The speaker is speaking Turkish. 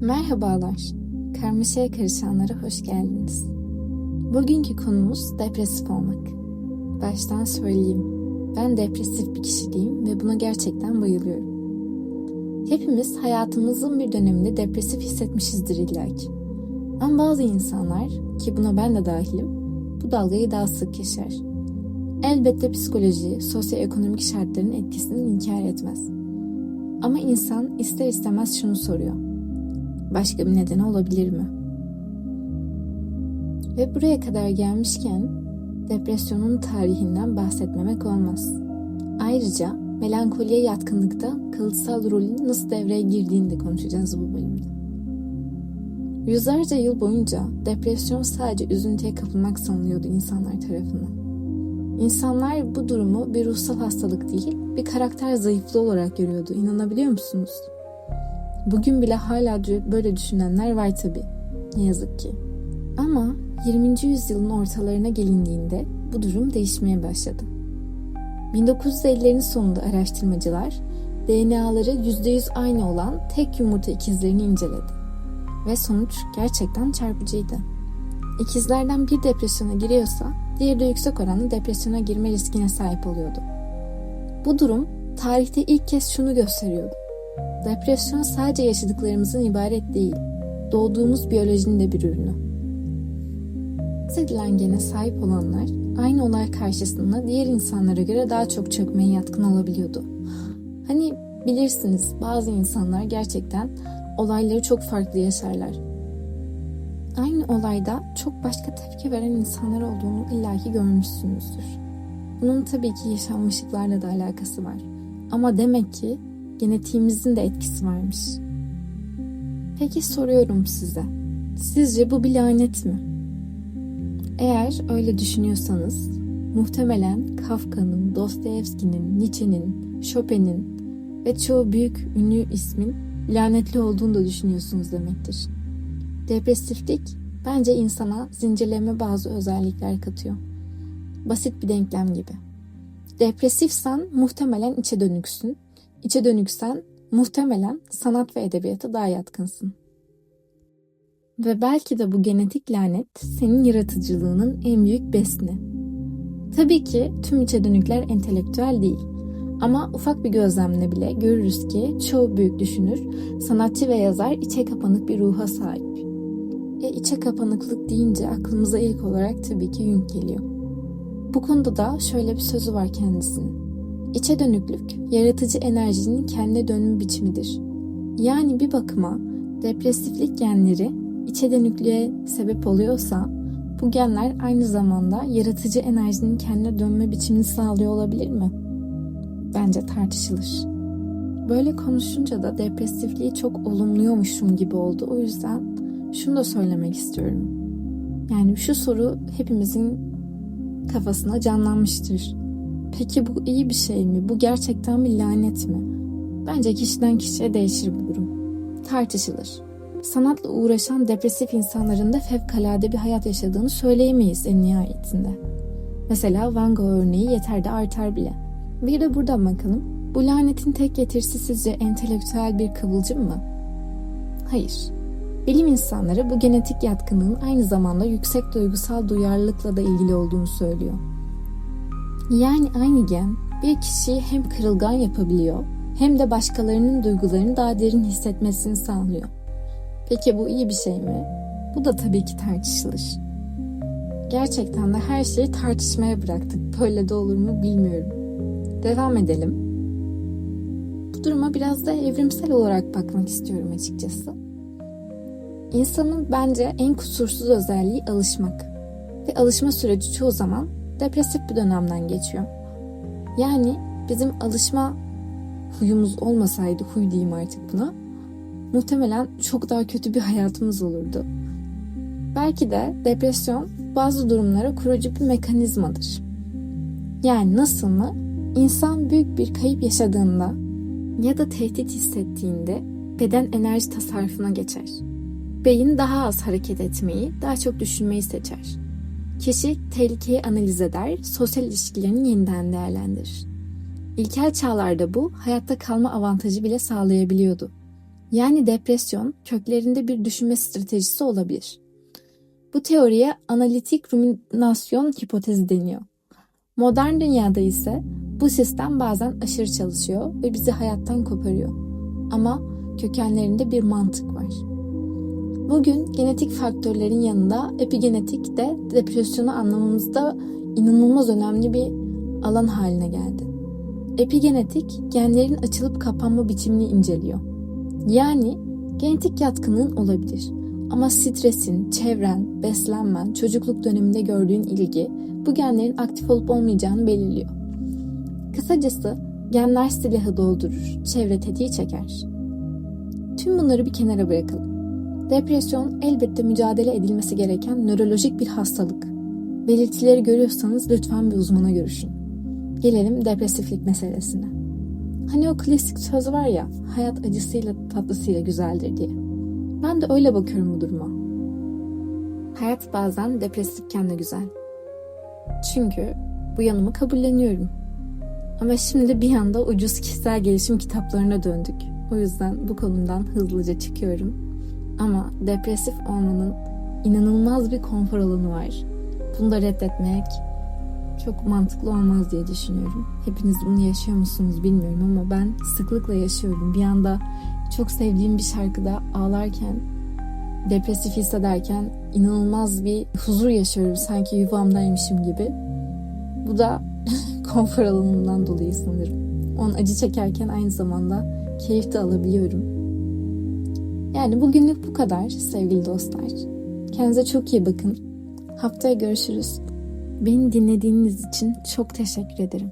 Merhabalar, karmaşaya karışanlara hoş geldiniz. Bugünkü konumuz depresif olmak. Baştan söyleyeyim, ben depresif bir kişiliğim ve buna gerçekten bayılıyorum. Hepimiz hayatımızın bir döneminde depresif hissetmişizdir illaki. Ama bazı insanlar, ki buna ben de dahilim, bu dalgayı daha sık yaşar. Elbette psikoloji, sosyoekonomik şartların etkisini inkar etmez. Ama insan ister istemez şunu soruyor. Başka bir nedeni olabilir mi? Ve buraya kadar gelmişken depresyonun tarihinden bahsetmemek olmaz. Ayrıca melankoliye yatkınlıkta kalıtsal rolün nasıl devreye girdiğini de konuşacağız bu bölümde. Yüzlerce yıl boyunca depresyon sadece üzüntüye kapılmak sanılıyordu insanlar tarafından. İnsanlar bu durumu bir ruhsal hastalık değil, bir karakter zayıflığı olarak görüyordu. İnanabiliyor musunuz? Bugün bile hala böyle düşünenler var tabi. Ne yazık ki. Ama 20. yüzyılın ortalarına gelindiğinde bu durum değişmeye başladı. 1950'lerin sonunda araştırmacılar DNA'ları %100 aynı olan tek yumurta ikizlerini inceledi. Ve sonuç gerçekten çarpıcıydı. İkizlerden bir depresyona giriyorsa diğeri de yüksek oranlı depresyona girme riskine sahip oluyordu. Bu durum tarihte ilk kez şunu gösteriyordu. Depresyon sadece yaşadıklarımızın ibaret değil, doğduğumuz biyolojinin de bir ürünü. Edilen gene sahip olanlar aynı olay karşısında diğer insanlara göre daha çok çökmeye yatkın olabiliyordu. Hani bilirsiniz bazı insanlar gerçekten olayları çok farklı yaşarlar. Aynı olayda çok başka tepki veren insanlar olduğunu illaki görmüşsünüzdür. Bunun tabii ki yaşanmışlıklarla da alakası var. Ama demek ki genetiğimizin de etkisi varmış. Peki soruyorum size. Sizce bu bir lanet mi? Eğer öyle düşünüyorsanız muhtemelen Kafka'nın, Dostoyevski'nin, Nietzsche'nin, Chopin'in ve çoğu büyük ünlü ismin lanetli olduğunu da düşünüyorsunuz demektir. Depresiflik bence insana zincirleme bazı özellikler katıyor. Basit bir denklem gibi. Depresifsen muhtemelen içe dönüksün İçe dönüksen muhtemelen sanat ve edebiyata daha yatkınsın. Ve belki de bu genetik lanet senin yaratıcılığının en büyük besni. Tabii ki tüm içe dönükler entelektüel değil. Ama ufak bir gözlemle bile görürüz ki çoğu büyük düşünür, sanatçı ve yazar içe kapanık bir ruha sahip. E içe kapanıklık deyince aklımıza ilk olarak tabii ki Jung geliyor. Bu konuda da şöyle bir sözü var kendisinin. İçe dönüklük, yaratıcı enerjinin kendine dönme biçimidir. Yani bir bakıma depresiflik genleri içe dönüklüğe sebep oluyorsa bu genler aynı zamanda yaratıcı enerjinin kendine dönme biçimini sağlıyor olabilir mi? Bence tartışılır. Böyle konuşunca da depresifliği çok olumluyormuşum gibi oldu. O yüzden şunu da söylemek istiyorum. Yani şu soru hepimizin kafasına canlanmıştır. Peki bu iyi bir şey mi? Bu gerçekten bir lanet mi? Bence kişiden kişiye değişir bu durum. Tartışılır. Sanatla uğraşan depresif insanların da fevkalade bir hayat yaşadığını söyleyemeyiz en nihayetinde. Mesela Van Gogh örneği yeter de artar bile. Bir de buradan bakalım. Bu lanetin tek getirisi sizce entelektüel bir kıvılcım mı? Hayır. Bilim insanları bu genetik yatkınlığın aynı zamanda yüksek duygusal duyarlılıkla da ilgili olduğunu söylüyor. Yani aynı gen bir kişiyi hem kırılgan yapabiliyor hem de başkalarının duygularını daha derin hissetmesini sağlıyor. Peki bu iyi bir şey mi? Bu da tabii ki tartışılır. Gerçekten de her şeyi tartışmaya bıraktık. Böyle de olur mu bilmiyorum. Devam edelim. Bu duruma biraz da evrimsel olarak bakmak istiyorum açıkçası. İnsanın bence en kusursuz özelliği alışmak. Ve alışma süreci çoğu zaman depresif bir dönemden geçiyor. Yani bizim alışma huyumuz olmasaydı, huy diyeyim artık buna, muhtemelen çok daha kötü bir hayatımız olurdu. Belki de depresyon bazı durumlara kurucu bir mekanizmadır. Yani nasıl mı? İnsan büyük bir kayıp yaşadığında ya da tehdit hissettiğinde beden enerji tasarrufuna geçer. Beyin daha az hareket etmeyi, daha çok düşünmeyi seçer. Kişi tehlikeyi analiz eder, sosyal ilişkilerini yeniden değerlendirir. İlkel çağlarda bu hayatta kalma avantajı bile sağlayabiliyordu. Yani depresyon köklerinde bir düşünme stratejisi olabilir. Bu teoriye analitik ruminasyon hipotezi deniyor. Modern dünyada ise bu sistem bazen aşırı çalışıyor ve bizi hayattan koparıyor. Ama kökenlerinde bir mantık var. Bugün genetik faktörlerin yanında epigenetik de depresyonu anlamamızda inanılmaz önemli bir alan haline geldi. Epigenetik genlerin açılıp kapanma biçimini inceliyor. Yani genetik yatkınlığın olabilir ama stresin, çevren, beslenmen, çocukluk döneminde gördüğün ilgi bu genlerin aktif olup olmayacağını belirliyor. Kısacası genler silahı doldurur, çevre tetiği çeker. Tüm bunları bir kenara bırakalım. Depresyon elbette mücadele edilmesi gereken nörolojik bir hastalık. Belirtileri görüyorsanız lütfen bir uzmana görüşün. Gelelim depresiflik meselesine. Hani o klasik söz var ya, hayat acısıyla tatlısıyla güzeldir diye. Ben de öyle bakıyorum bu duruma. Hayat bazen depresifken de güzel. Çünkü bu yanımı kabulleniyorum. Ama şimdi bir anda ucuz kişisel gelişim kitaplarına döndük. O yüzden bu konudan hızlıca çıkıyorum. Ama depresif olmanın inanılmaz bir konfor alanı var. Bunu da reddetmek çok mantıklı olmaz diye düşünüyorum. Hepiniz bunu yaşıyor musunuz bilmiyorum ama ben sıklıkla yaşıyorum. Bir anda çok sevdiğim bir şarkıda ağlarken, depresif hissederken inanılmaz bir huzur yaşıyorum. Sanki yuvamdaymışım gibi. Bu da konfor alanımdan dolayı sanırım. Onun acı çekerken aynı zamanda keyif de alabiliyorum. Yani bugünlük bu kadar sevgili dostlar. Kendinize çok iyi bakın. Haftaya görüşürüz. Beni dinlediğiniz için çok teşekkür ederim.